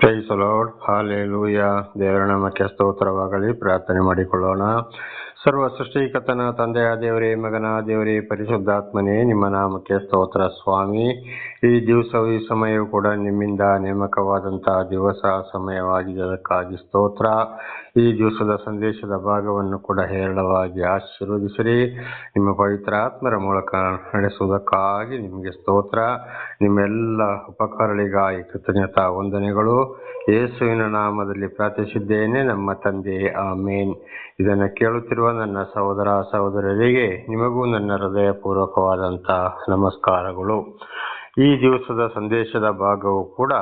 Price lord hallelujah ದೇವರ ನಾಮಕ್ಕೆ ಸ್ತೋತ್ರವಾಗಲಿ. ಪ್ರಾರ್ಥನೆ ಮಾಡಿಕೊಳ್ಳೋಣ. ಸರ್ವ ಸೃಷ್ಟಿಕರ್ತನ ತಂದೆಯ ದೇವರೇ, ಮಗನ ದೇವರೇ, ಪರಿಶುದ್ಧಾತ್ಮನೇ, ನಿಮ್ಮ ನಾಮಕ್ಕೆ ಸ್ತೋತ್ರ ಸ್ವಾಮಿ. ಈ ದಿವಸವು ಈ ಸಮಯವು ಕೂಡ ನಿಮ್ಮಿಂದ ನೇಮಕವಾದಂತಹ ದಿವಸ, ಸಮಯವಾಗಿದೆ. ಅದಕ್ಕಾಗಿ ಸ್ತೋತ್ರ. ಈ ದಿವಸದ ಸಂದೇಶದ ಭಾಗವನ್ನು ಕೂಡ ಹೇರಳವಾಗಿ ಆಶೀರ್ವದಿಸಿರಿ. ನಿಮ್ಮ ಪವಿತ್ರ ಆತ್ಮರ ಮೂಲಕ ನಡೆಸುವುದಕ್ಕಾಗಿ ನಿಮಗೆ ಸ್ತೋತ್ರ. ನಿಮ್ಮೆಲ್ಲ ಉಪಕಾರಗಳಿಗಾಗಿ ಕೃತಜ್ಞತಾ ವಂದನೆಗಳು. ಯೇಸುವಿನ ನಾಮದಲ್ಲಿ ಪ್ರಾರ್ಥಿಸಿದ್ದೇನೆ. ನಮ್ಮ ತಂದೆ ಆ ಮೇನ್ ಇದನ್ನು ಕೇಳುತ್ತಿರುವ ನನ್ನ ಸಹೋದರ ಸಹೋದರರಿಗೆ ನಿಮಗೂ ನನ್ನ ಹೃದಯಪೂರ್ವಕವಾದಂಥ ನಮಸ್ಕಾರಗಳು. ಈ ದಿವಸದ ಸಂದೇಶದ ಭಾಗವು ಕೂಡ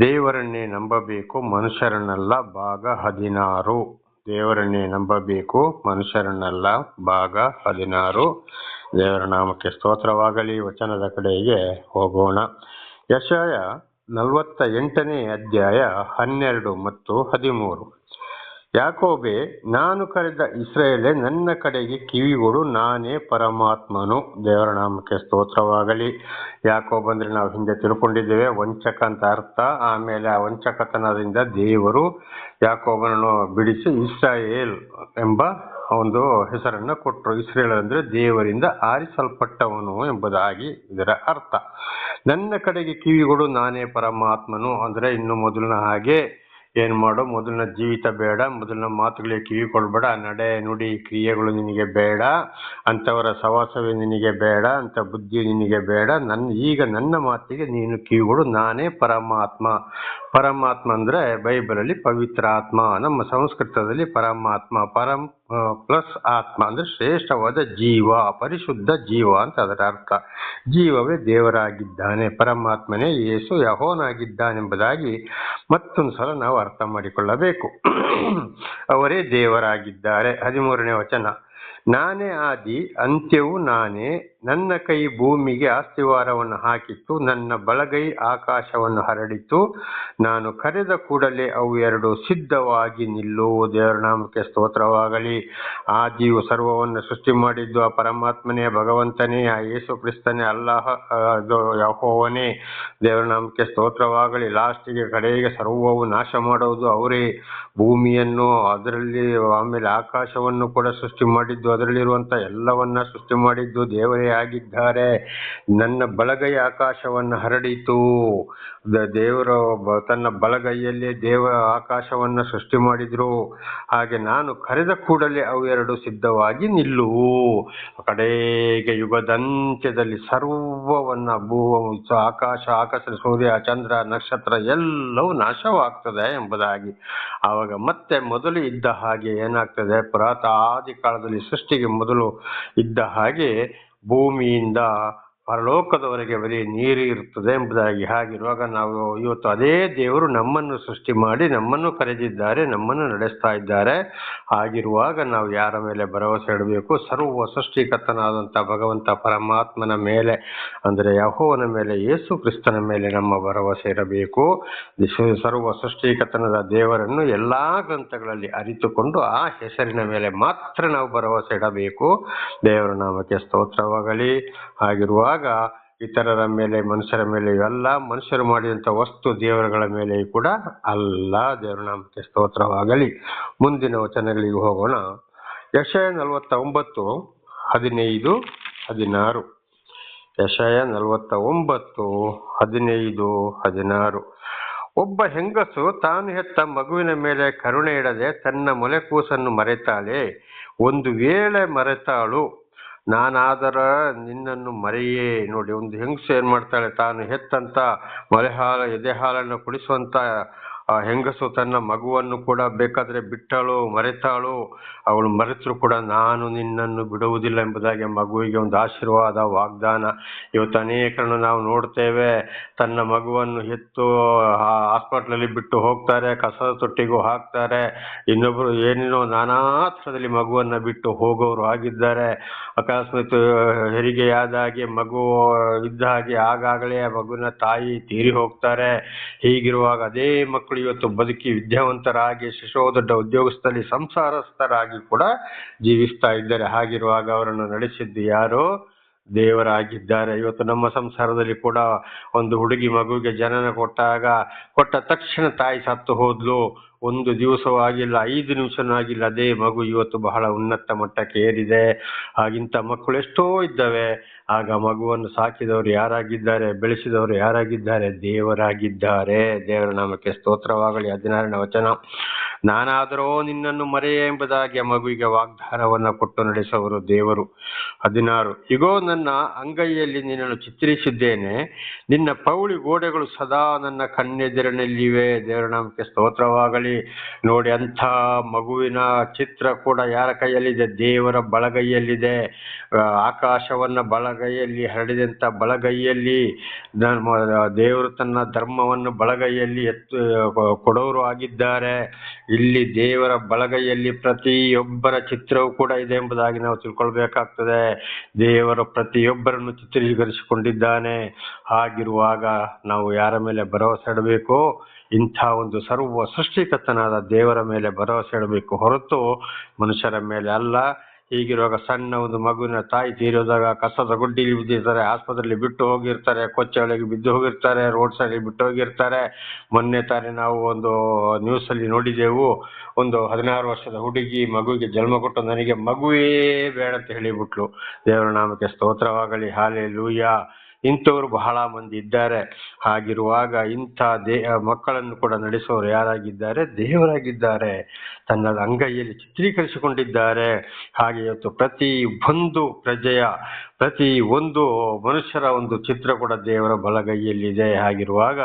ದೇವರನ್ನೇ ನಂಬಬೇಕು, ಮನುಷ್ಯರನ್ನಲ್ಲ, ಭಾಗ ಹದಿನಾರು. ದೇವರನ್ನೇ ನಂಬಬೇಕು, ಮನುಷ್ಯರನ್ನಲ್ಲ, ಭಾಗ ಹದಿನಾರು. ದೇವರ ನಾಮಕ್ಕೆ ಸ್ತೋತ್ರವಾಗಲಿ, ವಚನದ ಕಡೆಗೆ ಹೋಗೋಣ. ಯಶಾಯ ನಲವತ್ತ ಎಂಟನೇ ಅಧ್ಯಾಯ ಹನ್ನೆರಡು ಮತ್ತು ಹದಿಮೂರು. ಯಾಕೋಬೆ, ನಾನು ಕರೆದ ಇಸ್ರೇಲೆ ನನ್ನ ಕಡೆಗೆ ಕಿವಿಗೊಡು, ನಾನೇ ಪರಮಾತ್ಮನು. ದೇವರ ನಾಮಕ್ಕೆ ಸ್ತೋತ್ರವಾಗಲಿ. ಯಾಕೋಬ್ ಅಂದ್ರೆ ನಾವು ಹಿಂದೆ ತಿಳ್ಕೊಂಡಿದ್ದೇವೆ, ವಂಚಕ ಅಂತ ಅರ್ಥ. ಆಮೇಲೆ ಆ ವಂಚಕತನದಿಂದ ದೇವರು ಯಾಕೋಬನನ್ನು ಬಿಡಿಸಿ ಇಸ್ರಾಯೇಲ್ ಎಂಬ ಒಂದು ಹೆಸರನ್ನ ಕೊಟ್ಟರು ಇಸ್ರೇಲ್ ಅಂದ್ರೆ ದೇವರಿಂದ ಆರಿಸಲ್ಪಟ್ಟವನು ಎಂಬುದಾಗಿ ಇದರ ಅರ್ಥ. ನನ್ನ ಕಡೆಗೆ ಕಿವಿಗೊಡು, ನಾನೇ ಪರಮಾತ್ಮನು. ಅಂದ್ರೆ ಇನ್ನು ಮೊದಲಿನ ಹಾಗೆ ಏನ್ ಮಾಡು? ಮೊದಲಿನ ಜೀವಿತ ಬೇಡ, ಮೊದಲಿನ ಮಾತುಗಳಿಗೆ ಕಿವಿ ನಡೆ, ನುಡಿ ಕ್ರಿಯೆಗಳು ನಿನಗೆ ಬೇಡ ಅಂತವರ ಸವಾಸವೇ ನಿನಗೆ ಬೇಡ ಅಂತ ಬುದ್ಧಿ ನಿನಗೆ ಬೇಡ. ನನ್ನ, ಈಗ ನನ್ನ ಮಾತಿಗೆ ನೀನು ಕಿವಿಗೊಡು, ನಾನೇ ಪರಮಾತ್ಮ. ಪರಮಾತ್ಮ ಅಂದ್ರೆ ಬೈಬಲಲ್ಲಿ ಪವಿತ್ರ ಆತ್ಮ ನಮ್ಮ ಸಂಸ್ಕೃತದಲ್ಲಿ ಪರಮಾತ್ಮ, ಪರಂ ಪ್ಲಸ್ ಆತ್ಮ ಅಂದ್ರೆ ಶ್ರೇಷ್ಠವಾದ ಜೀವ, ಪರಿಶುದ್ಧ ಜೀವ ಅಂತ ಅದರ ಅರ್ಥ. ಜೀವವೇ ದೇವರಾಗಿದ್ದಾನೆ, ಪರಮಾತ್ಮನೇ ಯೇಸು, ಯಹೋನಾಗಿದ್ದಾನೆಂಬುದಾಗಿ ಮತ್ತೊಂದು ಸಲ ನಾವು ಅರ್ಥ ಮಾಡಿಕೊಳ್ಳಬೇಕು. ಅವರೇ ದೇವರಾಗಿದ್ದಾರೆ. ಹದಿಮೂರನೇ ವಚನ. ನಾನೇ ಆದಿ, ಅಂತ್ಯವು ನಾನೇ. ನನ್ನ ಕೈ ಭೂಮಿಗೆ ಆಸ್ತಿವಾರವನ್ನು ಹಾಕಿತ್ತು, ನನ್ನ ಬಲಗೈ ಆಕಾಶವನ್ನು ಹರಡಿತು ನಾನು ಕರೆದ ಕೂಡಲೇ ಅವು ಎರಡು ಸಿದ್ಧವಾಗಿ ನಿಲ್ಲುವು ದೇವರ ನಾಮಕ್ಕೆ ಸ್ತೋತ್ರವಾಗಲಿ. ಆದಿಯು ಸರ್ವವನ್ನು ಸೃಷ್ಟಿ ಮಾಡಿದ್ದು, ಆ ಪರಮಾತ್ಮನೇ, ಭಗವಂತನೇ, ಆ ಯೇಸು ಕ್ರಿಸ್ತನೇ, ಅಲ್ಲಾಹ ಯಹೋವನೇ. ದೇವರ ನಾಮಕ್ಕೆ ಸ್ತೋತ್ರವಾಗಲಿ. ಲಾಸ್ಟಿಗೆ ಕಡೆಗೆ ಸರ್ವವು ನಾಶ ಮಾಡೋದು ಅವರೇ ಭೂಮಿಯನ್ನು, ಅದರಲ್ಲಿ ಆಮೇಲೆ ಆಕಾಶವನ್ನು ಕೂಡ ಸೃಷ್ಟಿ ಮಾಡಿದ್ದು ಅದರಲ್ಲಿರುವಂತ ಎಲ್ಲವನ್ನ ಸೃಷ್ಟಿ ಮಾಡಿದ್ದು ದೇವರೇ ಆಗಿದ್ದಾರೆ. ನನ್ನ ಬಲಗೈ ಆಕಾಶವನ್ನು ಹರಡಿತು. ದೇವರ ತನ್ನ ಬಲಗೈಯಲ್ಲಿ ದೇವ ಆಕಾಶವನ್ನು ಸೃಷ್ಟಿ ಮಾಡಿದ್ರು. ಹಾಗೆ ನಾನು ಕರೆದ ಕೂಡಲೇ ಅವೆರಡು ಸಿದ್ಧವಾಗಿ ನಿಲ್ಲುವು. ಕಡೆಗೆ ಯುಗದಂತ್ಯದಲ್ಲಿ ಸರ್ವವನ್ನ ಭೂ ಆಕಾಶ ಆಕಾಶ ಸೂರ್ಯ, ಚಂದ್ರ, ನಕ್ಷತ್ರ ಎಲ್ಲವೂ ನಾಶವಾಗ್ತದೆ ಎಂಬುದಾಗಿ. ಆವಾಗ ಮತ್ತೆ ಮೊದಲು ಇದ್ದ ಹಾಗೆ ಏನಾಗ್ತದೆ? ಪುರಾತ ಆದಿ ಕಾಲದಲ್ಲಿ ಸೃಷ್ಟಿಗೆ ಮೊದಲು ಇದ್ದ ಹಾಗೆ ಭೂಮಿಯಿಂದ ಪರಲೋಕದವರೆಗೆ ಬರೀ ನೀರು ಇರುತ್ತದೆ ಎಂಬುದಾಗಿ ಹಾಗಿರುವಾಗ ನಾವು ಇವತ್ತು ಅದೇ ದೇವರು ನಮ್ಮನ್ನು ಸೃಷ್ಟಿ ಮಾಡಿ ನಮ್ಮನ್ನು ಕರೆದಿದ್ದಾರೆ, ನಮ್ಮನ್ನು ನಡೆಸ್ತಾ ಇದ್ದಾರೆ. ಹಾಗಿರುವಾಗ ನಾವು ಯಾರ ಮೇಲೆ ಭರವಸೆ ಇಡಬೇಕು? ಸರ್ವ ಸೃಷ್ಟಿಕರ್ತನಾದಂಥ ಭಗವಂತ ಪರಮಾತ್ಮನ ಮೇಲೆ, ಅಂದರೆ ಯಹೋವನ ಮೇಲೆ, ಯೇಸು ಕ್ರಿಸ್ತನ ಮೇಲೆ ನಮ್ಮ ಭರವಸೆ ಇರಬೇಕು. ಸರ್ವ ಸೃಷ್ಟಿಕರ್ತನದ ದೇವರನ್ನು ಎಲ್ಲ ಗ್ರಂಥಗಳಲ್ಲಿ ಅರಿತುಕೊಂಡು ಆ ಹೆಸರಿನ ಮೇಲೆ ಮಾತ್ರ ನಾವು ಭರವಸೆ ಇಡಬೇಕು. ದೇವರ ನಾಮಕ್ಕೆ ಸ್ತೋತ್ರವಾಗಲಿ. ಹಾಗಿರುವಾಗ ಇತರರ ಮೇಲೆ, ಮನುಷ್ಯರ ಮೇಲೆ ಇವೆಲ್ಲ ಮನುಷ್ಯರು ಮಾಡಿದಂಥ ವಸ್ತು ದೇವರುಗಳ ಮೇಲೆ ಕೂಡ ಅಲ್ಲ. ದೇವರ ನಾಮಕ್ಕೆ ಸ್ತೋತ್ರವಾಗಲಿ. ಮುಂದಿನ ವಚನಗಳಿಗೆ ಹೋಗೋಣ. ಯಶಯ ನಲವತ್ತ ಒಂಬತ್ತು ಹದಿನೈದು, ಹದಿನಾರು. ಯಶಯ ನಲವತ್ತ ಒಂಬತ್ತು ಹದಿನೈದು, ಹದಿನಾರು. ಒಬ್ಬ ಹೆಂಗಸು ತಾನು ಹೆತ್ತ ಮಗುವಿನ ಮೇಲೆ ಕರುಣೆ ಇಡದೆ ತನ್ನ ಮೊಲೆಕೂಸನ್ನು ಮರೆತಾಳೆ. ಒಂದು ವೇಳೆ ಮರೆತಾಳು ನಾನಾದರ ನಿನ್ನನ್ನು ಮರೆಯೇ. ನೋಡಿ, ಒಂದು ಹೆಂಗಸು ಏನ್ ಮಾಡ್ತಾಳೆ? ತಾನು ಹೆತ್ತಂತ ಮೊಲೆ ಹಾಲು ಎದೆ ಹಾಲನ್ನು ಕುಡಿಸುವಂತ ಆ ಹೆಂಗಸು ತನ್ನ ಮಗುವನ್ನು ಕೂಡ ಬೇಕಾದ್ರೆ ಬಿಟ್ಟಳು, ಮರೆತಾಳು, ಅವಳು ಮರೆತರು ಕೂಡ ನಾನು ನಿನ್ನನ್ನು ಬಿಡುವುದಿಲ್ಲ ಎಂಬುದಾಗಿ ಮಗುವಿಗೆ ಒಂದು ಆಶೀರ್ವಾದ, ವಾಗ್ದಾನ. ಇವತ್ತು ಅನೇಕರನ್ನು ನಾವು ನೋಡ್ತೇವೆ. ತನ್ನ ಮಗುವನ್ನು ಹೆತ್ತು ಹಾಸ್ಪಿಟ್ಲಲ್ಲಿ ಬಿಟ್ಟು ಹೋಗ್ತಾರೆ, ಕಸದ ತೊಟ್ಟಿಗೂ ಹಾಕ್ತಾರೆ. ಇನ್ನೊಬ್ಬರು ಏನೇನೋ ನಾನಾ ಥರದಲ್ಲಿ ಮಗುವನ್ನ ಬಿಟ್ಟು ಹೋಗೋರು ಆಗಿದ್ದಾರೆ. ಅಕಸ್ಮಾತ್ ಹೆರಿಗೆಯಾದ ಹಾಗೆ ಮಗು ಇದ್ದ ಹಾಗೆ ಆಗಾಗಲೇ ಮಗುವಿನ ತಾಯಿ ತೀರಿ ಹೋಗ್ತಾರೆ. ಹೀಗಿರುವಾಗ ಅದೇ ಮಕ್ಕಳು ಇವತ್ತು ಬದುಕಿ ವಿದ್ಯಾವಂತರಾಗಿ ಶಿಶೋ ದೊಡ್ಡ ಉದ್ಯೋಗಸ್ಥರಲ್ಲಿ ಸಂಸಾರಸ್ಥರಾಗಿ ಕೂಡ ಜೀವಿಸ್ತಾ ಇದ್ದಾರೆ. ಹಾಗಿರುವಾಗ ಅವರನ್ನು ನಡೆಸಿದ್ದು ಯಾರು? ದೇವರಾಗಿದ್ದಾರೆ. ಇವತ್ತು ನಮ್ಮ ಸಂಸಾರದಲ್ಲಿ ಕೂಡ ಒಂದು ಹುಡುಗಿ ಮಗುವಿಗೆ ಜನನ ಕೊಟ್ಟಾಗ, ಕೊಟ್ಟ ತಕ್ಷಣ ತಾಯಿ ಸತ್ತು ಹೋದ್ಲು. ಒಂದು ದಿವಸವೂ ಆಗಿಲ್ಲ, ಐದು ನಿಮಿಷನೂ ಆಗಿಲ್ಲ. ಅದೇ ಮಗು ಇವತ್ತು ಬಹಳ ಉನ್ನತ ಮಟ್ಟಕ್ಕೆ ಏರಿದೆ. ಹಾಗಿಂತ ಮಕ್ಕಳು ಎಷ್ಟೋ ಇದ್ದಾವೆ. ಆಗ ಮಗುವನ್ನು ಸಾಕಿದವರು ಯಾರಾಗಿದ್ದಾರೆ? ಬೆಳೆಸಿದವರು ಯಾರಾಗಿದ್ದಾರೆ? ದೇವರಾಗಿದ್ದಾರೆ. ದೇವರ ನಾಮಕ್ಕೆ ಸ್ತೋತ್ರವಾಗಲಿ. ಹದಿನಾರನೇ ವಚನ. ನಾನಾದರೋ ನಿನ್ನನ್ನು ಮರೆಯ ಎಂಬುದಾಗಿ ಮಗುವಿಗೆ ವಾಗ್ದಾರವನ್ನು ಕೊಟ್ಟು ನಡೆಸುವವರು ದೇವರು. ಹದಿನಾರು, ಇಗೋ ನನ್ನ ಅಂಗೈಯಲ್ಲಿ ನಿನ್ನನ್ನು ಚಿತ್ರಿಸಿದ್ದೇನೆ. ನಿನ್ನ ಪೌಳಿ ಗೋಡೆಗಳು ಸದಾ ನನ್ನ ಕಣ್ಣೆದಿರಿನಲ್ಲಿವೆ. ದೇವರ ನಾಮಕ್ಕೆ ಸ್ತೋತ್ರವಾಗಲಿ. ನೋಡಿ, ಅಂಥ ಮಗುವಿನ ಚಿತ್ರ ಕೂಡ ಯಾರ ಕೈಯಲ್ಲಿದೆ? ದೇವರ ಬಳಗೈಯಲ್ಲಿದೆ. ಆಕಾಶವನ್ನು ಬಲಗೈಯಲ್ಲಿ ಹರಡಿದಂಥ ಬಳಗೈಯಲ್ಲಿ ದೇವರು ತನ್ನ ಧರ್ಮವನ್ನು ಬಳಗೈಯಲ್ಲಿ ಎತ್ತು, ಕೊಡೋರು ಆಗಿದ್ದಾರೆ. ಇಲ್ಲಿ ದೇವರ ಬಲಗೈಯಲ್ಲಿ ಪ್ರತಿಯೊಬ್ಬರ ಚಿತ್ರವೂ ಕೂಡ ಇದೆ ಎಂಬುದಾಗಿ ನಾವು ತಿಳ್ಕೊಳ್ಬೇಕಾಗ್ತದೆ. ದೇವರು ಪ್ರತಿಯೊಬ್ಬರನ್ನು ಚಿತ್ರೀಕರಿಸಿಕೊಂಡಿದ್ದಾನೆ. ಹಾಗಿರುವಾಗ ನಾವು ಯಾರ ಮೇಲೆ ಭರವಸೆ ಇಡಬೇಕು? ಇಂಥ ಒಂದು ಸರ್ವ ಸೃಷ್ಟಿಕರ್ತನಾದ ದೇವರ ಮೇಲೆ ಭರವಸೆ ಇಡಬೇಕು ಹೊರತು ಮನುಷ್ಯರ ಮೇಲೆ ಅಲ್ಲ. ಹೀಗಿರುವಾಗ ಸಣ್ಣ ಒಂದು ಮಗುವಿನ ತಾಯಿ ತೀರೋದಾಗ ಕಸದ ಗುಡ್ಡಿಲಿ ಬಿದ್ದಿರ್ತಾರೆ, ಆಸ್ಪತ್ರೆಯಲ್ಲಿ ಬಿಟ್ಟು ಹೋಗಿರ್ತಾರೆ ಕೊಚ್ಚೆ ಒಳಗೆ ಬಿದ್ದು ಹೋಗಿರ್ತಾರೆ, ರೋಡ್ ಸೈಡ್ ಬಿಟ್ಟು ಹೋಗಿರ್ತಾರೆ. ಮೊನ್ನೆ ತಾನೇ ನಾವು ಒಂದು ನ್ಯೂಸ್ ಅಲ್ಲಿ ನೋಡಿದೆವು, ಒಂದು ಹದಿನಾರು ವರ್ಷದ ಹುಡುಗಿ ಮಗುವಿಗೆ ಜನ್ಮ ಕೊಟ್ಟು ನನಗೆ ಮಗುವೇ ಬೇಡ ಅಂತ ಹೇಳಿಬಿಟ್ಲು. ದೇವರ ನಾಮಕ್ಕೆ ಸ್ತೋತ್ರವಾಗಲಿ ಹಾಲೆ ಲೂಯ ಇಂಥವರು ಬಹಳ ಮಂದಿ ಇದ್ದಾರೆ. ಹಾಗಿರುವಾಗ ಇಂಥ ದೇ ಮಕ್ಕಳನ್ನು ಕೂಡ ನಡೆಸುವವರು ಯಾರಾಗಿದ್ದಾರೆ? ದೇವರಾಗಿದ್ದಾರೆ. ತನ್ನ ಅಂಗೈಯಲ್ಲಿ ಚಿತ್ರೀಕರಿಸಿಕೊಂಡಿದ್ದಾರೆ. ಹಾಗೆ ಇವತ್ತು ಪ್ರತಿ ಒಂದು ಪ್ರಜೆಯ, ಪ್ರತಿ ಒಂದು ಮನುಷ್ಯರ ಒಂದು ಚಿತ್ರ ಕೂಡ ದೇವರ ಬಲಗೈಯಲ್ಲಿದೆ. ಹಾಗಿರುವಾಗ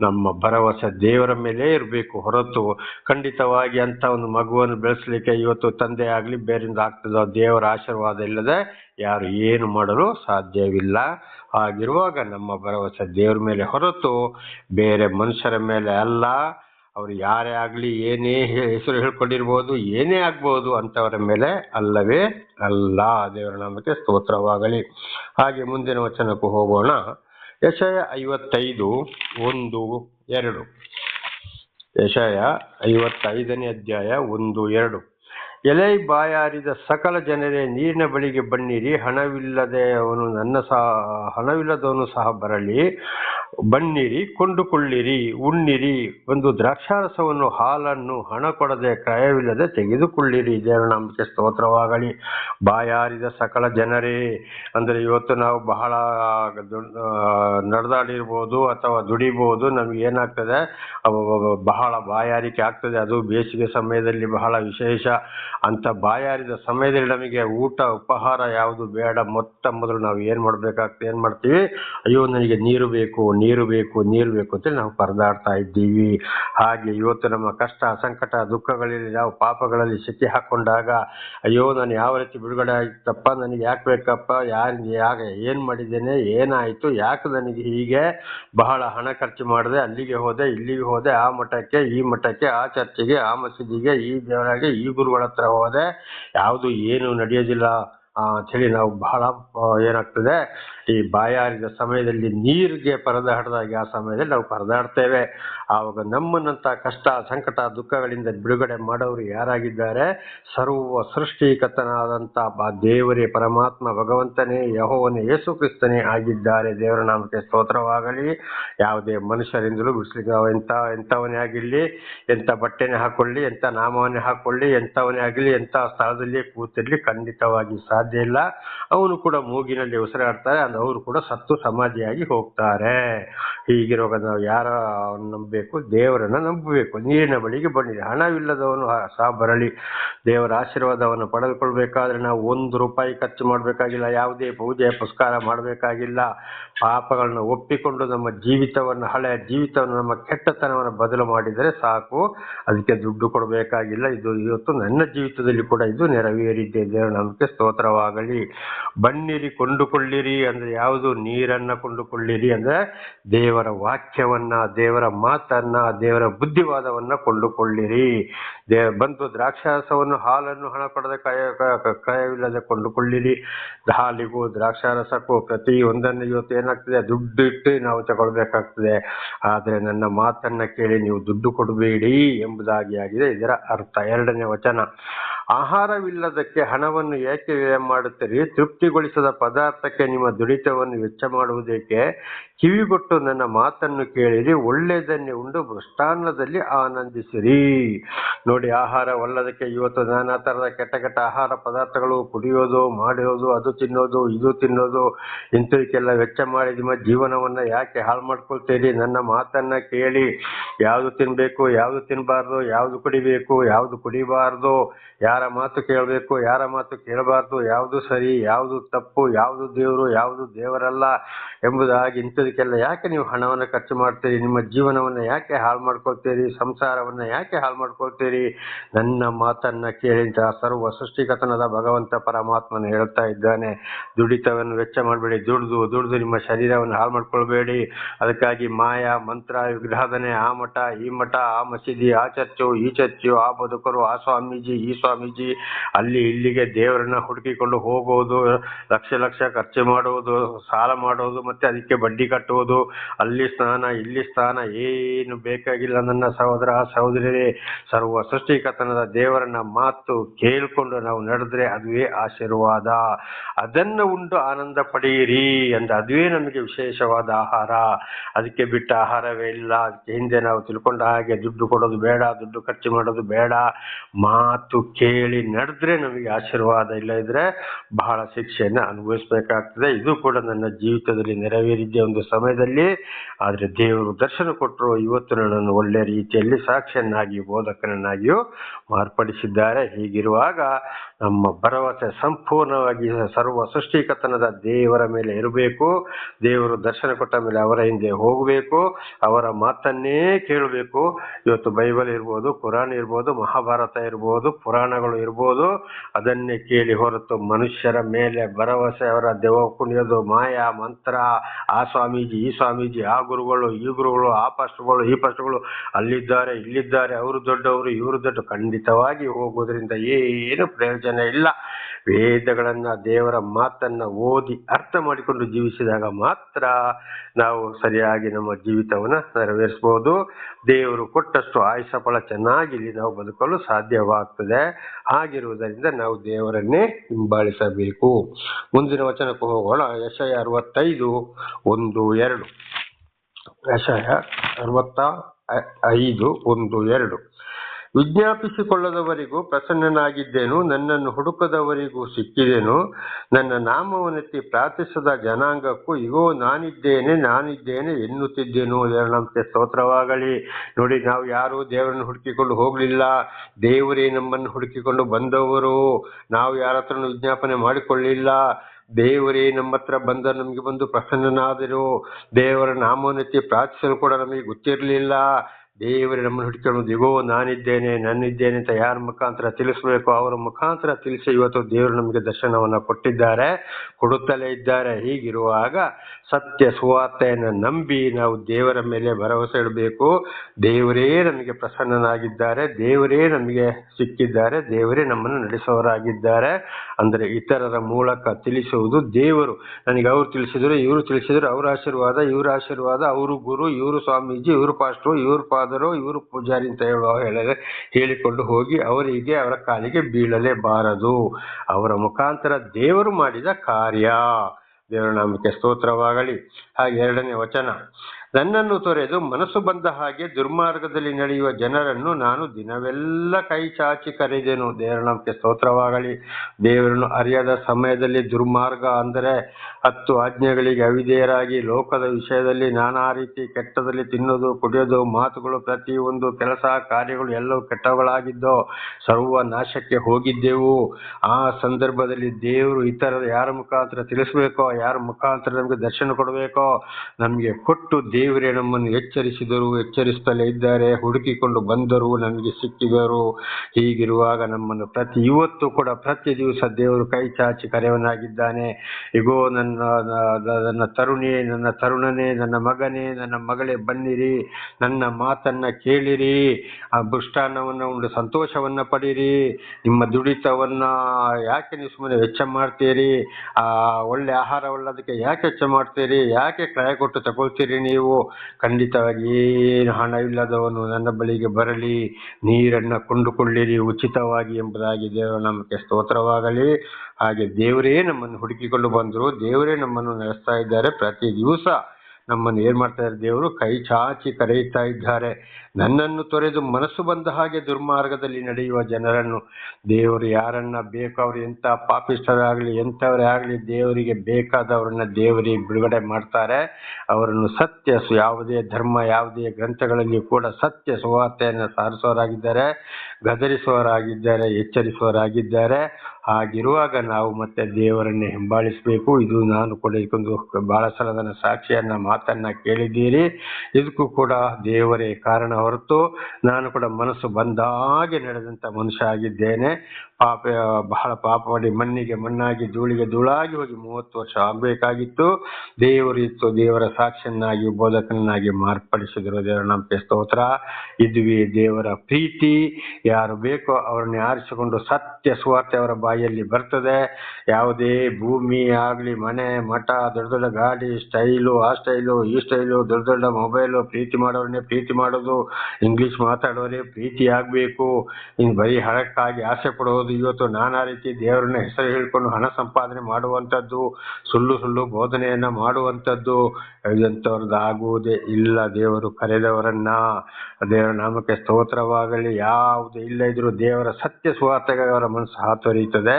ನಮ್ಮ ಭರವಸೆ ದೇವರ ಮೇಲೆ ಇರಬೇಕು ಹೊರತು ಖಂಡಿತವಾಗಿ ಅಂತ ಒಂದು ಮಗುವನ್ನು ಬೆಳೆಸಲಿಕ್ಕೆ ಇವತ್ತು ತಂದೆ ಆಗಲಿ ಬೇರಿಂದ ಆಗ್ತದೋ ದೇವರ ಆಶೀರ್ವಾದ ಇಲ್ಲದೆ ಯಾರು ಏನು ಮಾಡಲು ಸಾಧ್ಯವಿಲ್ಲ. ಹಾಗಿರುವಾಗ ನಮ್ಮ ಭರವಸೆ ದೇವರ ಮೇಲೆ ಹೊರತು ಬೇರೆ ಮನುಷ್ಯರ ಮೇಲೆ ಅಲ್ಲ. ಅವರು ಯಾರೇ ಆಗಲಿ ಏನೇ ಹೆಸರು ಹೇಳ್ಕೊಂಡಿರ್ಬೋದು, ಏನೇ ಆಗ್ಬೋದು ಅಂತವರ ಮೇಲೆ ಅಲ್ಲವೇ ಅಲ್ಲ. ದೇವರ ನಾಮಕ್ಕೆ ಸ್ತೋತ್ರವಾಗಲಿ. ಹಾಗೆ ಮುಂದಿನ ವಚನಕ್ಕೂ ಹೋಗೋಣ. ಯಶಯ ಐವತ್ತೈದು, ಒಂದು, ಎರಡು. ಯಶಯ ಐವತ್ತೈದನೇ ಅಧ್ಯಾಯ, ಒಂದು, ಎರಡು. ಎಲೆ ಬಾಯಾರಿದ ಸಕಲ ಜನರೇ ನೀರಿನ ಬಳಿಗೆ ಬನ್ನಿರಿ ಹಣವಿಲ್ಲದೆ ಅವನು ನನ್ನ ಸಹ ಹಣವಿಲ್ಲದವನು ಸಹ ಬರಲಿ. ಬನ್ನಿರಿ, ಕೊಂಡುಕೊಳ್ಳಿರಿ, ಉಣ್ಣಿರಿ, ಒಂದು ದ್ರಾಕ್ಷಾರಸವನ್ನು, ಹಾಲನ್ನು ಹಣ ಕೊಡದೆ ಕ್ರಯವಿಲ್ಲದೆ ತೆಗೆದುಕೊಳ್ಳಿರಿ. ದೇವರ ನಾಮಕ್ಕೆ ಸ್ತೋತ್ರವಾಗಲಿ. ಬಾಯಾರಿದ ಸಕಲ ಜನರೇ, ಅಂದರೆ ಇವತ್ತು ನಾವು ಬಹಳ ನಡೆದಾಡಿರ್ಬೋದು ಅಥವಾ ದುಡಿಬೋದು, ನಮ್ಗೆ ಏನಾಗ್ತದೆ ಬಹಳ ಬಾಯಾರಿಕೆ ಆಗ್ತದೆ. ಅದು ಬೇಸಿಗೆ ಸಮಯದಲ್ಲಿ ಬಹಳ ವಿಶೇಷ. ಅಂತ ಬಾಯಾರಿದ ಸಮಯದಲ್ಲಿ ನಮಗೆ ಊಟ, ಉಪಹಾರ ಯಾವುದು ಬೇಡ. ಮೊತ್ತ ಮೊದಲು ನಾವು ಏನು ಮಾಡಬೇಕಾಗ್ತದೆ, ಏನು ಮಾಡ್ತೀವಿ? ಅಯ್ಯೋ, ನನಗೆ ನೀರು ಬೇಕು ನೀರು ಬೇಕು ನೀರು ಬೇಕು ಅಂತೇಳಿ ನಾವು ಪರದಾಡ್ತಾ ಇದ್ದೀವಿ. ಹಾಗೆ ಇವತ್ತು ನಮ್ಮ ಕಷ್ಟ, ಸಂಕಟ, ದುಃಖಗಳಲ್ಲಿ ನಾವು ಪಾಪಗಳಲ್ಲಿ ಸಿಕ್ಕಿ ಹಾಕೊಂಡಾಗ, ಅಯ್ಯೋ, ನಾನು ಯಾವ ರೀತಿ ಬಿಡುಗಡೆ ಆಯ್ತಪ್ಪ, ನನಗೆ ಯಾಕೆ ಬೇಕಪ್ಪ ಯಾರಿಗೆ ಯಾಕೆ ಏನು ಮಾಡಿದ್ದೇನೆ, ಏನಾಯಿತು, ಯಾಕೆ ನನಗೆ ಹೀಗೆ ಬಹಳ ಹಣ ಖರ್ಚು ಮಾಡಿದೆ, ಅಲ್ಲಿಗೆ ಹೋದೆ, ಇಲ್ಲಿಗೆ ಹೋದೆ, ಆ ಮಠಕ್ಕೆ, ಈ ಮಠಕ್ಕೆ, ಆ ಚರ್ಚೆಗೆ, ಆ ಮಸೀದಿಗೆ, ಈ ದೇವರಾಗೆ, ಈ ಗುರುಗಳ ಹತ್ರ ಹೋದೆ. ಯಾವುದು ಏನು ನಡೆಯೋದಿಲ್ಲ ಅಂತ ಹೇಳಿ ನಾವು ಬಹಳ ಏನಾಗ್ತದೆ. ಈ ಬಾಯಾರಿದ ಸಮಯದಲ್ಲಿ ನೀರಿಗೆ ಪರದಾಡಿದಾಗ ಆ ಸಮಯದಲ್ಲಿ ನಾವು ಪರದಾಡ್ತೇವೆ. ಆವಾಗ ನಮ್ಮನ್ನಂತ ಕಷ್ಟ, ಸಂಕಟ, ದುಃಖಗಳಿಂದ ಬಿಡುಗಡೆ ಮಾಡೋರು ಯಾರಾಗಿದ್ದಾರೆ? ಸರ್ವ ಸೃಷ್ಟಿಕರ್ತನಾದಂಥ ಬಾ ದೇವರೇ, ಪರಮಾತ್ಮ ಭಗವಂತನೇ, ಯಹೋವನೇ, ಯೇಸು ಕ್ರಿಸ್ತನೇ ಆಗಿದ್ದಾರೆ. ದೇವರ ನಾಮಕ್ಕೆ ಸ್ತೋತ್ರವಾಗಲಿ. ಯಾವುದೇ ಮನುಷ್ಯರಿಂದಲೂ ಬಿಡಿಸ್ಲಿಕ್ಕೆ ಎಂಥ, ಎಂಥವನೇ ಆಗಿರಲಿ, ಎಂಥ ಬಟ್ಟೆನೇ ಹಾಕೊಳ್ಳಿ, ಎಂಥ ನಾಮವನ್ನೇ ಹಾಕೊಳ್ಳಿ, ಎಂಥವನೇ ಆಗಲಿ ಎಂಥ ಸ್ಥಳದಲ್ಲಿ ಕೂತಿರಲಿ ಖಂಡಿತವಾಗಿ ಸಾಧ್ಯ ಇಲ್ಲ. ಅವನು ಕೂಡ ಮೂಗಿನಲ್ಲಿ ಉಸಿರಾಡ್ತಾರೆ ಅವರು ಕೂಡ ಸತ್ತು ಸಮಾಧಿಯಾಗಿ ಹೋಗ್ತಾರೆ. ಹೀಗಿರುವಾಗ ನಾವು ಯಾರ ನಂಬಬೇಕು? ದೇವರನ್ನ ನಂಬಬೇಕು. ನೀರಿನ ಬಳಿಗೆ ಬಂದಿದೆ ಹಣವಿಲ್ಲದವನು ಸಹ ಬರಲಿ. ದೇವರ ಆಶೀರ್ವಾದವನ್ನು ಪಡೆದುಕೊಳ್ಬೇಕಾದ್ರೆ ನಾವು ಒಂದು ರೂಪಾಯಿ ಖರ್ಚು ಮಾಡಬೇಕಾಗಿಲ್ಲ, ಯಾವುದೇ ಪೂಜೆ, ಪುಸ್ಕಾರ ಮಾಡಬೇಕಾಗಿಲ್ಲ. ಪಾಪಗಳನ್ನು ಒಪ್ಪಿಕೊಂಡು ನಮ್ಮ ಜೀವಿತವನ್ನು, ಹಳೆಯ ಜೀವಿತವನ್ನು, ನಮ್ಮ ಕೆಟ್ಟತನವನ್ನು ಬದಲು ಮಾಡಿದರೆ ಸಾಕು. ಅದಕ್ಕೆ ದುಡ್ಡು ಕೊಡಬೇಕಾಗಿಲ್ಲ. ಇದು ಇವತ್ತು ನನ್ನ ಜೀವಿತದಲ್ಲಿ ಕೂಡ ಇದು ನೆರವೇರಿದೆ. ದೇವರ ಸ್ತೋತ್ರವಾಗಲಿ. ಬನ್ನಿರಿ, ಕೊಂಡುಕೊಳ್ಳಿರಿ ಅಂದ್ರೆ ಯಾವುದು ನೀರನ್ನ ಕೊಂಡುಕೊಳ್ಳಿರಿ ಅಂದ್ರೆ ದೇವರ ವಾಕ್ಯವನ್ನ, ದೇವರ ಮಾತನ್ನ, ದೇವರ ಬುದ್ಧಿವಾದವನ್ನ ಕೊಂಡುಕೊಳ್ಳಿರಿ. ದೇ, ಬಂದು ದ್ರಾಕ್ಷಾರಸವನ್ನು ಹಾಲನ್ನು ಹಣ ಪಡೆದ ಕಾಯ ಕಾಯವಿಲ್ಲದೆ ಕೊಂಡುಕೊಳ್ಳಿರಿ. ಹಾಲಿಗೂ ದ್ರಾಕ್ಷಾರಸಕ್ಕೂ ಪ್ರತಿ ಒಂದನ್ನು ಇವತ್ತು ಏನಾಗ್ತದೆ? ದುಡ್ಡು ಇಟ್ಟು ನಾವು ತಗೊಳ್ಬೇಕಾಗ್ತದೆ. ಆದರೆ ನನ್ನ ಮಾತನ್ನ ಕೇಳಿ ನೀವು ದುಡ್ಡು ಕೊಡಬೇಡಿ ಎಂಬುದಾಗಿ ಆಗಿದೆ ಇದರ ಅರ್ಥ. ಎರಡನೇ ವಚನ. ಆಹಾರವಿಲ್ಲದಕ್ಕೆ ಹಣವನ್ನು ಏಕೆ ವ್ಯಯ ಮಾಡುತ್ತೀರಿ? ತೃಪ್ತಿಗೊಳಿಸದ ಪದಾರ್ಥಕ್ಕೆ ನಿಮ್ಮ ದುಡಿತವನ್ನು ವೆಚ್ಚ ಮಾಡುವುದಕ್ಕೆ ಕಿವಿಗೊಟ್ಟು ನನ್ನ ಮಾತನ್ನು ಕೇಳಿರಿ, ಒಳ್ಳೆಯದನ್ನೇ ಉಂಡು, ಮೃಷ್ಟಾನ್ನದಲ್ಲಿ ಆನಂದಿಸಿರಿ. ನೋಡಿ, ಆಹಾರವಲ್ಲದಕ್ಕೆ ಇವತ್ತು ನಾನಾ ಥರದ ಕೆಟ್ಟ ಕೆಟ್ಟ ಆಹಾರ ಪದಾರ್ಥಗಳು ಕುಡಿಯೋದು, ಮಾಡಿರೋದು, ಅದು ತಿನ್ನೋದು, ಇದು ತಿನ್ನೋದು ಇಂಥದಕ್ಕೆಲ್ಲ ವೆಚ್ಚ ಮಾಡಿ ನಿಮ್ಮ ಜೀವನವನ್ನು ಯಾಕೆ ಹಾಳು ಮಾಡ್ಕೊಳ್ತೀರಿ? ನನ್ನ ಮಾತನ್ನು ಕೇಳಿ, ಯಾವುದು ತಿನ್ನಬೇಕು ಯಾವುದು ತಿನ್ನಬಾರ್ದು ಯಾವುದು ಕುಡಿಬೇಕು, ಯಾವುದು ಕುಡಿಬಾರ್ದು, ಯಾರ ಮಾತು ಕೇಳಬೇಕು, ಯಾರ ಮಾತು ಕೇಳಬಾರ್ದು, ಯಾವುದು ಸರಿ, ಯಾವುದು ತಪ್ಪು, ಯಾವುದು ದೇವರು, ಯಾವುದು ದೇವರಲ್ಲ ಎಂಬುದಾಗಿ ಇಂಥದಕ್ಕೆಲ್ಲ ಯಾಕೆ ನೀವು ಹಣವನ್ನು ಖರ್ಚು ಮಾಡ್ತೀರಿ? ನಿಮ್ಮ ಜೀವನವನ್ನು ಯಾಕೆ ಹಾಳು ಮಾಡ್ಕೊಳ್ತೀರಿ? ಸಂಸಾರವನ್ನು ಯಾಕೆ ಹಾಳು ಮಾಡ್ಕೊಳ್ತೀರಿ? ನನ್ನ ಮಾತನ್ನ ಕೇಳಿ ಅಂತ ಸರ್ವ ಸೃಷ್ಟಿಕತನದ ಭಗವಂತ ಪರಮಾತ್ಮನ ಹೇಳ್ತಾ ಇದ್ದಾನೆ. ದುಡಿತವನ್ನು ವೆಚ್ಚ ಮಾಡಬೇಡಿ. ದುಡ್ದು ದುಡ್ದು ನಿಮ್ಮ ಶರೀರವನ್ನು ಹಾಳು ಮಾಡ್ಕೊಳ್ಬೇಡಿ. ಅದಕ್ಕಾಗಿ ಮಾಯ, ಮಂತ್ರ ವಿಗ್ರಹದನೆ ಆ ಮಠ, ಈ ಮಠ, ಆ ಮಸೀದಿ, ಆ ಚರ್ಚು, ಈ ಚರ್ಚು, ಆ ಬದುಕರು, ಆ ಸ್ವಾಮೀಜಿ, ಈ ಸ್ವಾಮೀಜಿ. ಅಲ್ಲಿ ಇಲ್ಲಿಗೆ ದೇವರನ್ನ ಹುಡುಕಿಕೊಂಡು ಹೋಗುವುದು ಲಕ್ಷ ಲಕ್ಷ ಖರ್ಚು ಮಾಡುವುದು, ಸಾಲ ಮಾಡೋದು ಮತ್ತೆ ಅದಕ್ಕೆ ಬಡ್ಡಿ ಕಟ್ಟುವುದು ಅಲ್ಲಿ ಸ್ನಾನ ಇಲ್ಲಿ ಸ್ನಾನ ಏನು ಬೇಕಾಗಿಲ್ಲ ನನ್ನ ಸಹೋದರ ಸಹೋದರಿ ಸರ್ವ ಸೃಷ್ಟಿಕತನದ ದೇವರನ್ನ ಮಾತು ಕೇಳಿಕೊಂಡು ನಾವು ನಡೆದ್ರೆ ಅದುವೇ ಆಶೀರ್ವಾದ. ಅದನ್ನು ಉಂಡು ಆನಂದ ಪಡೆಯಿರಿ ಅಂತ ಅದುವೇ ನಮಗೆ ವಿಶೇಷವಾದ ಆಹಾರ. ಅದಕ್ಕೆ ಬಿಟ್ಟ ಆಹಾರವೇ ಇಲ್ಲ. ಅದಕ್ಕೆ ಹಿಂದೆ ನಾವು ತಿಳ್ಕೊಂಡ ಹಾಗೆ ದುಡ್ಡು ಕೊಡೋದು ಬೇಡ, ದುಡ್ಡು ಖರ್ಚು ಮಾಡೋದು ಬೇಡ. ಮಾತು ಕೇಳಿ ನಡೆದ್ರೆ ನಮಗೆ ಆಶೀರ್ವಾದ ಇಲ್ಲ ಇದ್ರೆ ಬಹಳ ಶಿಕ್ಷೆಯನ್ನು ಅನುಭವಿಸಬೇಕಾಗ್ತದೆ. ಇದು ಕೂಡ ನನ್ನ ಜೀವಿತದಲ್ಲಿ ನೆರವೇರಿದ್ದೆ ಒಂದು ಸಮಯದಲ್ಲಿ, ಆದರೆ ದೇವರು ದರ್ಶನ ಕೊಟ್ಟರು, ಇವತ್ತು ನನ್ನನ್ನು ಒಳ್ಳೆ ರೀತಿಯಲ್ಲಿ ಸಾಕ್ಷಿಯನ್ನಾಗಿ, ಬೋಧಕನನ್ನಾಗಿಯೂ ಮಾರ್ಪಡಿಸಿದ್ದಾರೆ. ಹೀಗಿರುವಾಗ ನಮ್ಮ ಭರವಸೆ ಸಂಪೂರ್ಣವಾಗಿ ಸರ್ವ ಸೃಷ್ಟಿಕತನದ ದೇವರ ಮೇಲೆ ಇರಬೇಕು. ದೇವರು ದರ್ಶನ ಕೊಟ್ಟ ಮೇಲೆ ಅವರ ಹಿಂದೆ ಹೋಗಬೇಕು. ಅವರ ಮಾತನ್ನೇ ಕೇಳಬೇಕು. ಇವತ್ತು ಬೈಬಲ್ ಇರ್ಬೋದು, ಕುರಾನ್ ಇರ್ಬೋದು, ಮಹಾಭಾರತ ಇರ್ಬೋದು, ಪುರಾಣಗಳು ಇರ್ಬೋದು, ಅದನ್ನೇ ಕೇಳಿ ಹೊರತು ಮನುಷ್ಯರ ಮೇಲೆ ಭರವಸೆ, ಅವರ ದೇವ ಕುಣಿಯೋದು ಮಾಯಾ ಮಂತ್ರ ಆ ಸ್ವಾಮೀಜಿ, ಈ ಸ್ವಾಮೀಜಿ, ಆ ಗುರುಗಳು, ಈ ಗುರುಗಳು, ಆ ಪಾಸ್ಟ್ರುಗಳು, ಈ ಪಾಸ್ಟ್ರುಗಳು ಅಲ್ಲಿದ್ದಾರೆ, ಇಲ್ಲಿದ್ದಾರೆ, ಅವರು ದೊಡ್ಡವರು, ಇವರು ದೊಡ್ಡ ಖಂಡಿತವಾಗಿ ಹೋಗೋದ್ರಿಂದ ಏನು ಪ್ರಯೋಜನ ಇಲ್ಲ. ವೇದಗಳನ್ನ ದೇವರ ಮಾತನ್ನ ಓದಿ ಅರ್ಥ ಮಾಡಿಕೊಂಡು ಜೀವಿಸಿದಾಗ ಮಾತ್ರ ನಾವು ಸರಿಯಾಗಿ ನಮ್ಮ ಜೀವಿತವನ್ನ ನೆರವೇರಿಸಬಹುದು ದೇವರು ಕೊಟ್ಟಷ್ಟು ಆಯುಷ ಫಲ ಚೆನ್ನಾಗಿ ಇಲ್ಲಿ ನಾವು ಬದುಕಲು ಸಾಧ್ಯವಾಗ್ತದೆ. ಹಾಗಿರುವುದರಿಂದ ನಾವು ದೇವರನ್ನೇ ಹಿಂಬಾಲಿಸಬೇಕು. ಮುಂದಿನ ವಚನಕ್ಕೆ ಹೋಗೋಣ. ಯಶಯ ಅರವತ್ತೈದು, ಒಂದು, ಎರಡು. ಯಶಯ ಅರವತ್ತ ಐದು, ಒಂದು, ಎರಡು. ವಿಜ್ಞಾಪಿಸಿಕೊಳ್ಳದವರಿಗೂ ಪ್ರಸನ್ನನಾಗಿದ್ದೇನು, ನನ್ನನ್ನು ಹುಡುಕದವರಿಗೂ ಸಿಕ್ಕಿದೆನು, ನನ್ನ ನಾಮವನ್ನೆತ್ತಿ ಪ್ರಾರ್ಥಿಸದ ಜನಾಂಗಕ್ಕೂ ಇಗೋ, ನಾನಿದ್ದೇನೆ ನಾನಿದ್ದೇನೆ ಎನ್ನುತ್ತಿದ್ದೇನು ನಮಗೆ ಸ್ತೋತ್ರವಾಗಲಿ. ನೋಡಿ, ನಾವು ಯಾರು ದೇವರನ್ನು ಹುಡುಕಿಕೊಂಡು ಹೋಗಲಿಲ್ಲ. ದೇವರೇ ನಮ್ಮನ್ನು ಹುಡುಕಿಕೊಂಡು ಬಂದವರು. ನಾವು ಯಾರ ಹತ್ರನೂ ವಿಜ್ಞಾಪನೆ ಮಾಡಿಕೊಳ್ಳಿಲ್ಲ. ದೇವರೇ ನಮ್ಮ ಹತ್ರ ಬಂದ ನಮಗೆ ಬಂದು ಪ್ರಸನ್ನನಾದರು. ದೇವರ ನಾಮವನ್ನೆತ್ತಿ ಪ್ರಾರ್ಥಿಸಲು ಕೂಡ ನಮಗೆ ಗೊತ್ತಿರಲಿಲ್ಲ. ದೇವರೇ, ನಮ್ಮನ್ನು ಹಿಡ್ಕೊಂಡು ದಿಗೋ ನಾನಿದ್ದೇನೆ, ನನ್ನಿದ್ದೇನೆ ಅಂತ ಯಾರ ಮುಖಾಂತರ ತಿಳಿಸಬೇಕು? ಅವರ ಮುಖಾಂತರ ತಿಳಿಸಿ ಇವತ್ತು ದೇವರು ನಮಗೆ ದರ್ಶನವನ್ನ ಕೊಟ್ಟಿದ್ದಾರೆ. ಕೊಡುತ್ತಲೇ ಇದ್ದಾರೆ. ಹೀಗಿರುವಾಗ ಸತ್ಯ ಸುವಾರ್ತೆಯನ್ನು ನಂಬಿ ನಾವು ದೇವರ ಮೇಲೆ ಭರವಸೆ ಇಡಬೇಕು. ದೇವರೇ ನಮಗೆ ಪ್ರಸನ್ನನಾಗಿದ್ದಾರೆ, ದೇವರೇ ನಮಗೆ ಸಿಕ್ಕಿದ್ದಾರೆ, ದೇವರೇ ನಮ್ಮನ್ನು ನಡೆಸೋರಾಗಿದ್ದಾರೆ ಅಂದರೆ ಇತರರ ಮೂಲಕ ತಿಳಿಸುವುದು ದೇವರು. ನನಗೆ ಅವರು ತಿಳಿಸಿದರು, ಇವರು ತಿಳಿಸಿದರು, ಅವರ ಆಶೀರ್ವಾದ, ಇವರ ಆಶೀರ್ವಾದ, ಅವರು ಗುರು, ಇವರು ಸ್ವಾಮೀಜಿ, ಇವರು ಪಾಸ್ಟ್ರು, ಇವರು ಫಾದರು, ಇವರು ಪೂಜಾರಿ ಅಂತ ಹೇಳುವ ಹೇಳದೆ ಹೇಳಿಕೊಂಡು ಹೋಗಿ ಅವರಿಗೆ ಅವರ ಕಾಲಿಗೆ ಬೀಳಲೇಬಾರದು. ಅವರ ಮುಖಾಂತರ ದೇವರು ಮಾಡಿದ ಕಾರ್ಯ. ದೇವರ ನಾಮಕ್ಕೆ ಸ್ತೋತ್ರವಾಗಲಿ. ಹಾಗೆ ಎರಡನೇ ವಚನ. ನನ್ನನ್ನು ತೊರೆದು ಮನಸ್ಸು ಬಂದ ಹಾಗೆ ದುರ್ಮಾರ್ಗದಲ್ಲಿ ನಡೆಯುವ ಜನರನ್ನು ನಾನು ದಿನವೆಲ್ಲ ಕೈ ಚಾಚಿ ಕರೆದೆನು. ದೇವರ ನಮಗೆ ಸ್ತೋತ್ರವಾಗಲಿ. ದೇವರನ್ನು ಅರಿಯದ ಸಮಯದಲ್ಲಿ ದುರ್ಮಾರ್ಗ ಅಂದರೆ ಹತ್ತು ಆಜ್ಞೆಗಳಿಗೆ ಅವಿಧೇಯರಾಗಿ ಲೋಕದ ವಿಷಯದಲ್ಲಿ ನಾನಾ ರೀತಿ ಕೆಟ್ಟದಲ್ಲಿ ತಿನ್ನೋದು ಕುಡಿಯೋದು, ಮಾತುಗಳು, ಪ್ರತಿಯೊಂದು ಕೆಲಸ ಕಾರ್ಯಗಳು ಎಲ್ಲವೂ ಕೆಟ್ಟವುಗಳಾಗಿದ್ದೋ ಸರ್ವ ನಾಶಕ್ಕೆ ಹೋಗಿದ್ದೆವು. ಆ ಸಂದರ್ಭದಲ್ಲಿ ದೇವರು ಇತರ ಯಾರ ಮುಖಾಂತರ ತಿಳಿಸ್ಬೇಕೋ, ಯಾರ ಮುಖಾಂತರ ನಮಗೆ ದರ್ಶನ ಕೊಡಬೇಕೋ, ನಮಗೆ ಕೊಟ್ಟು ದೇವರೇ ನಮ್ಮನ್ನು ಎಚ್ಚರಿಸಿದರು ಎಚ್ಚರಿಸುತ್ತಲೇ ಇದ್ದಾರೆ, ಹುಡುಕಿಕೊಂಡು ಬಂದರು, ನಮಗೆ ಸಿಕ್ಕಿದರು. ಹೀಗಿರುವಾಗ ನಮ್ಮನ್ನು ಪ್ರತಿ ಇವತ್ತು ಕೂಡ ಪ್ರತಿ ದಿವಸ ದೇವರು ಕೈ ಚಾಚಿ ಕರೆಯವನಾಗಿದ್ದಾನೆ. ಇಗೋ, ನನ್ನ ನನ್ನ ತರುಣಿಯೇ ನನ್ನ ತರುಣನೇ, ನನ್ನ ಮಗನೇ, ನನ್ನ ಮಗಳೇ, ಬನ್ನಿರಿ, ನನ್ನ ಮಾತನ್ನ ಕೇಳಿರಿ, ಆ ಮೃಷ್ಟಾನ್ನವನ್ನು ಉಂಡು ಸಂತೋಷವನ್ನ ಪಡೀರಿ, ನಿಮ್ಮ ದುಡಿತವನ್ನ ಯಾಕೆ ನೀವು ಸುಮ್ಮನೆ ವೆಚ್ಚ ಮಾಡ್ತೀರಿ, ಆ ಒಳ್ಳೆ ಆಹಾರವಲ್ಲದಕ್ಕೆ ಯಾಕೆ ವೆಚ್ಚ ಮಾಡ್ತೀರಿ, ಯಾಕೆ ಕ್ರಯ ಕೊಟ್ಟು ತಗೊಳ್ತೀರಿ ನೀವು? ಖಂಡಿತವಾಗಿ ಏನು ಹಣವಿಲ್ಲದವನು ನನ್ನ ಬಳಿಗೆ ಬರಲಿ, ನೀರನ್ನು ಕೊಂಡುಕೊಳ್ಳಿರಿ, ಉಚಿತವಾಗಿ ಎಂಬುದಾಗಿ ದೇವರ ನಮಗೆ ಸ್ತೋತ್ರವಾಗಲಿ. ಹಾಗೆ ದೇವರೇ ನಮ್ಮನ್ನು ಹುಡುಕಿಕೊಂಡು ಬಂದರು. ದೇವರೇ ನಮ್ಮನ್ನು ನಡೆಸ್ತಾ ಇದ್ದಾರೆ ಪ್ರತಿ ದಿವಸ. ನಮ್ಮನ್ನು ಏನ್ ಮಾಡ್ತಾ ಇದ್ದಾರೆ? ದೇವರು ಕೈ ಚಾಚಿ ಕರೆಯುತ್ತಾ ಇದ್ದಾರೆ. ನನ್ನನ್ನು ತೊರೆದು ಮನಸ್ಸು ಬಂದ ಹಾಗೆ ದುರ್ಮಾರ್ಗದಲ್ಲಿ ನಡೆಯುವ ಜನರನ್ನು ದೇವರು ಯಾರನ್ನ ಬೇಕು ಎಂತ ಪಾಪಿಷ್ಠರಾಗಲಿ, ಎಂಥವರೇ ಆಗಲಿ ದೇವರಿಗೆ ಬೇಕಾದವರನ್ನ ದೇವರಿಗೆ ಬಿಡುಗಡೆ ಮಾಡ್ತಾರೆ. ಅವರನ್ನು ಸತ್ಯ ಯಾವುದೇ ಧರ್ಮ, ಯಾವುದೇ ಗ್ರಂಥಗಳಲ್ಲಿ ಕೂಡ ಸತ್ಯ ಸುವಾರ್ತೆಯನ್ನು ಸಾರಿಸುವವರಾಗಿದ್ದಾರೆ. ಗದರಿಸುವವರಾಗಿದ್ದಾರೆ, ಎಚ್ಚರಿಸುವವರಾಗಿದ್ದಾರೆ. ಹಾಗಿರುವಾಗ ನಾವು ಮತ್ತೆ ದೇವರನ್ನೇ ಹಿಂಬಾಲಿಸಬೇಕು. ಇದು ನಾನು ಕೂಡ ಇದಕ್ಕೊಂದು ಬಹಳ ಸಲ ನನ್ನ ಸಾಕ್ಷಿಯನ್ನ, ಮಾತನ್ನ ಕೇಳಿದ್ದೀರಿ. ಇದಕ್ಕೂ ಕೂಡ ದೇವರೇ ಕಾರಣ ಹೊರತು ನಾನು ಕೂಡ ಮನಸ್ಸು ಬಂದಾಗೆ ನಡೆದಂತ ಮನುಷ್ಯ ಆಗಿದ್ದೇನೆ. ಪಾಪ, ಬಹಳ ಪಾಪ ಮಾಡಿ ಮಣ್ಣಿಗೆ ಮಣ್ಣಾಗಿ, ಧೂಳಿಗೆ ಧೂಳಾಗಿ ಹೋಗಿ ಮೂವತ್ತು ವರ್ಷ ಆಗಬೇಕಾಗಿತ್ತು. ದೇವರು ಇತ್ತು, ದೇವರ ಸಾಕ್ಷಿಯನ್ನಾಗಿ ಬೋಧಕನಾಗಿ ಮಾರ್ಪಡಿಸಿದ್ರು. ದೇವರ ನಂಬಿಕೆ ಸ್ತೋತ್ರ. ಇದುವೇ ದೇವರ ಪ್ರೀತಿ. ಯಾರು ಬೇಕೋ ಅವರನ್ನು ಆರಿಸಿಕೊಂಡು ಸತ್ಯ ಸುವಾರ್ತೆ ಅವರ ಬಾಯಲ್ಲಿ ಬರ್ತದೆ. ಯಾವುದೇ ಭೂಮಿ ಆಗಲಿ, ಮನೆ, ಮಠ, ದೊಡ್ಡ ದೊಡ್ಡ ಗಾಡಿ, ಸ್ಟೈಲು, ಆ ಸ್ಟೈಲು, ಈ ಸ್ಟೈಲು, ದೊಡ್ಡ ದೊಡ್ಡ ಮೊಬೈಲು, ಪ್ರೀತಿ ಮಾಡೋರನ್ನೇ ಪ್ರೀತಿ ಮಾಡೋದು. ಇಂಗ್ಲಿಷ್ ಮಾತಾಡೋರೇ ಪ್ರೀತಿ ಆಗಬೇಕು. ಇನ್ನು ಬರೀ ಹಣಕ್ಕಾಗಿ ಆಸೆ ಪಡೋದು ಇವತ್ತು ನಾನಾ ರೀತಿ ದೇವರನ್ನ ಹೆಸರು ಹೇಳ್ಕೊಂಡು ಹಣ ಸಂಪಾದನೆ ಮಾಡುವಂಥದ್ದು, ಸುಳ್ಳು ಸುಳ್ಳು ಬೋಧನೆಯನ್ನ ಮಾಡುವಂಥದ್ದು, ಎಂಥವ್ರದ್ದು ಆಗುವುದೇ ಇಲ್ಲ ದೇವರು ಕರೆದವರನ್ನ. ದೇವರ ನಾಮಕ್ಕೆ ಸ್ತೋತ್ರವಾಗಲಿ, ಯಾವುದು ಇಲ್ಲ ಇದ್ರು ದೇವರ ಸತ್ಯ ಸುವಾರ್ತೆಗೆ ಅವರ ಮನಸ್ಸು ಹಾತೊರೆಯುತ್ತದೆ.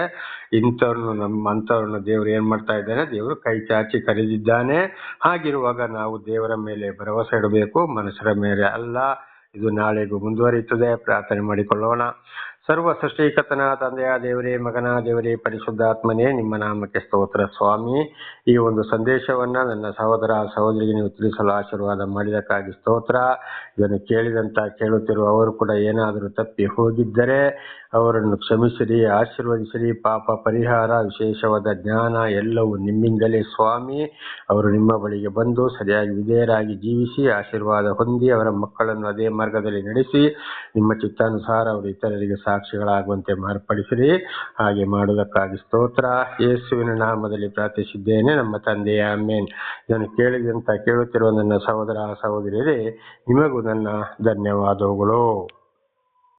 ಇಂಥವ್ರನ್ನು ನಮ್ಮ, ಅಂಥವ್ರನ್ನ ದೇವರು ಏನ್ ಮಾಡ್ತಾ ಇದ್ದಾನೆ? ದೇವರು ಕೈ ಚಾಚಿ ಕರೆದಿದ್ದಾನೆ. ಹಾಗಿರುವಾಗ ನಾವು ದೇವರ ಮೇಲೆ ಭರವಸೆ ಇಡಬೇಕು ಮನಸ್ಸರ ಮೇಲೆ ಅಲ್ಲ. ಇದು ನಾಳೆಗೂ ಮುಂದುವರಿಯುತ್ತದೆ. ಪ್ರಾರ್ಥನೆ ಮಾಡಿಕೊಳ್ಳೋಣ. ಸರ್ವ ಸೃಷ್ಟಿಕರ್ತನ ತಂದೆಯ ದೇವರೇ ಮಗನ ದೇವರೇ ಪರಿಶುದ್ಧಾತ್ಮನೇ, ನಿಮ್ಮ ನಾಮಕ್ಕೆ ಸ್ತೋತ್ರ ಸ್ವಾಮಿ. ಈ ಒಂದು ಸಂದೇಶವನ್ನ ನನ್ನ ಸಹೋದರ ಸಹೋದರಿಗೆ ನೀವು ತಿಳಿಸಲು ಆಶೀರ್ವಾದ ಮಾಡಿದಕ್ಕಾಗಿ ಸ್ತೋತ್ರ. ಇದನ್ನು ಕೇಳಿದಂತ ಕೇಳುತ್ತಿರುವ ಅವರು ಕೂಡ ಏನಾದರೂ ತಪ್ಪಿ ಹೋಗಿದ್ದರೆ ಅವರನ್ನು ಕ್ಷಮಿಸಿರಿ, ಆಶೀರ್ವದಿಸಿರಿ. ಪಾಪ ಪರಿಹಾರ, ವಿಶೇಷವಾದ ಜ್ಞಾನ ಎಲ್ಲವೂ ನಿಮ್ಮಿಂದಲೇ ಸ್ವಾಮಿ. ಅವರು ನಿಮ್ಮ ಬಳಿಗೆ ಬಂದು ಸರಿಯಾಗಿ ವಿಧೇಯರಾಗಿ ಜೀವಿಸಿ, ಆಶೀರ್ವಾದ ಹೊಂದಿ ಅವರ ಮಕ್ಕಳನ್ನು ಅದೇ ಮಾರ್ಗದಲ್ಲಿ ನಡೆಸಿ, ನಿಮ್ಮ ಚಿತ್ತಾನುಸಾರ ಅವರು ಇತರರಿಗೆ ಸಾಕ್ಷಿಗಳಾಗುವಂತೆ ಮಾರ್ಪಡಿಸಿರಿ. ಹಾಗೆ ಮಾಡುವುದಕ್ಕಾಗಿ ಸ್ತೋತ್ರ. ಯೇಸುವಿನ ನಾಮದಲ್ಲಿ ಪ್ರಾರ್ಥಿಸಿದ್ದೇನೆ. ನಮ್ಮ ತಂದೆಯ ಅಮ್ಮೇನ್ ಇದನ್ನು ಕೇಳಿದಂತ ಕೇಳುತ್ತಿರುವ ನನ್ನ ಸಹೋದರ ಸಹೋದರಿಯರೇ, ನಿಮಗೂ ನನ್ನ ಧನ್ಯವಾದಗಳು.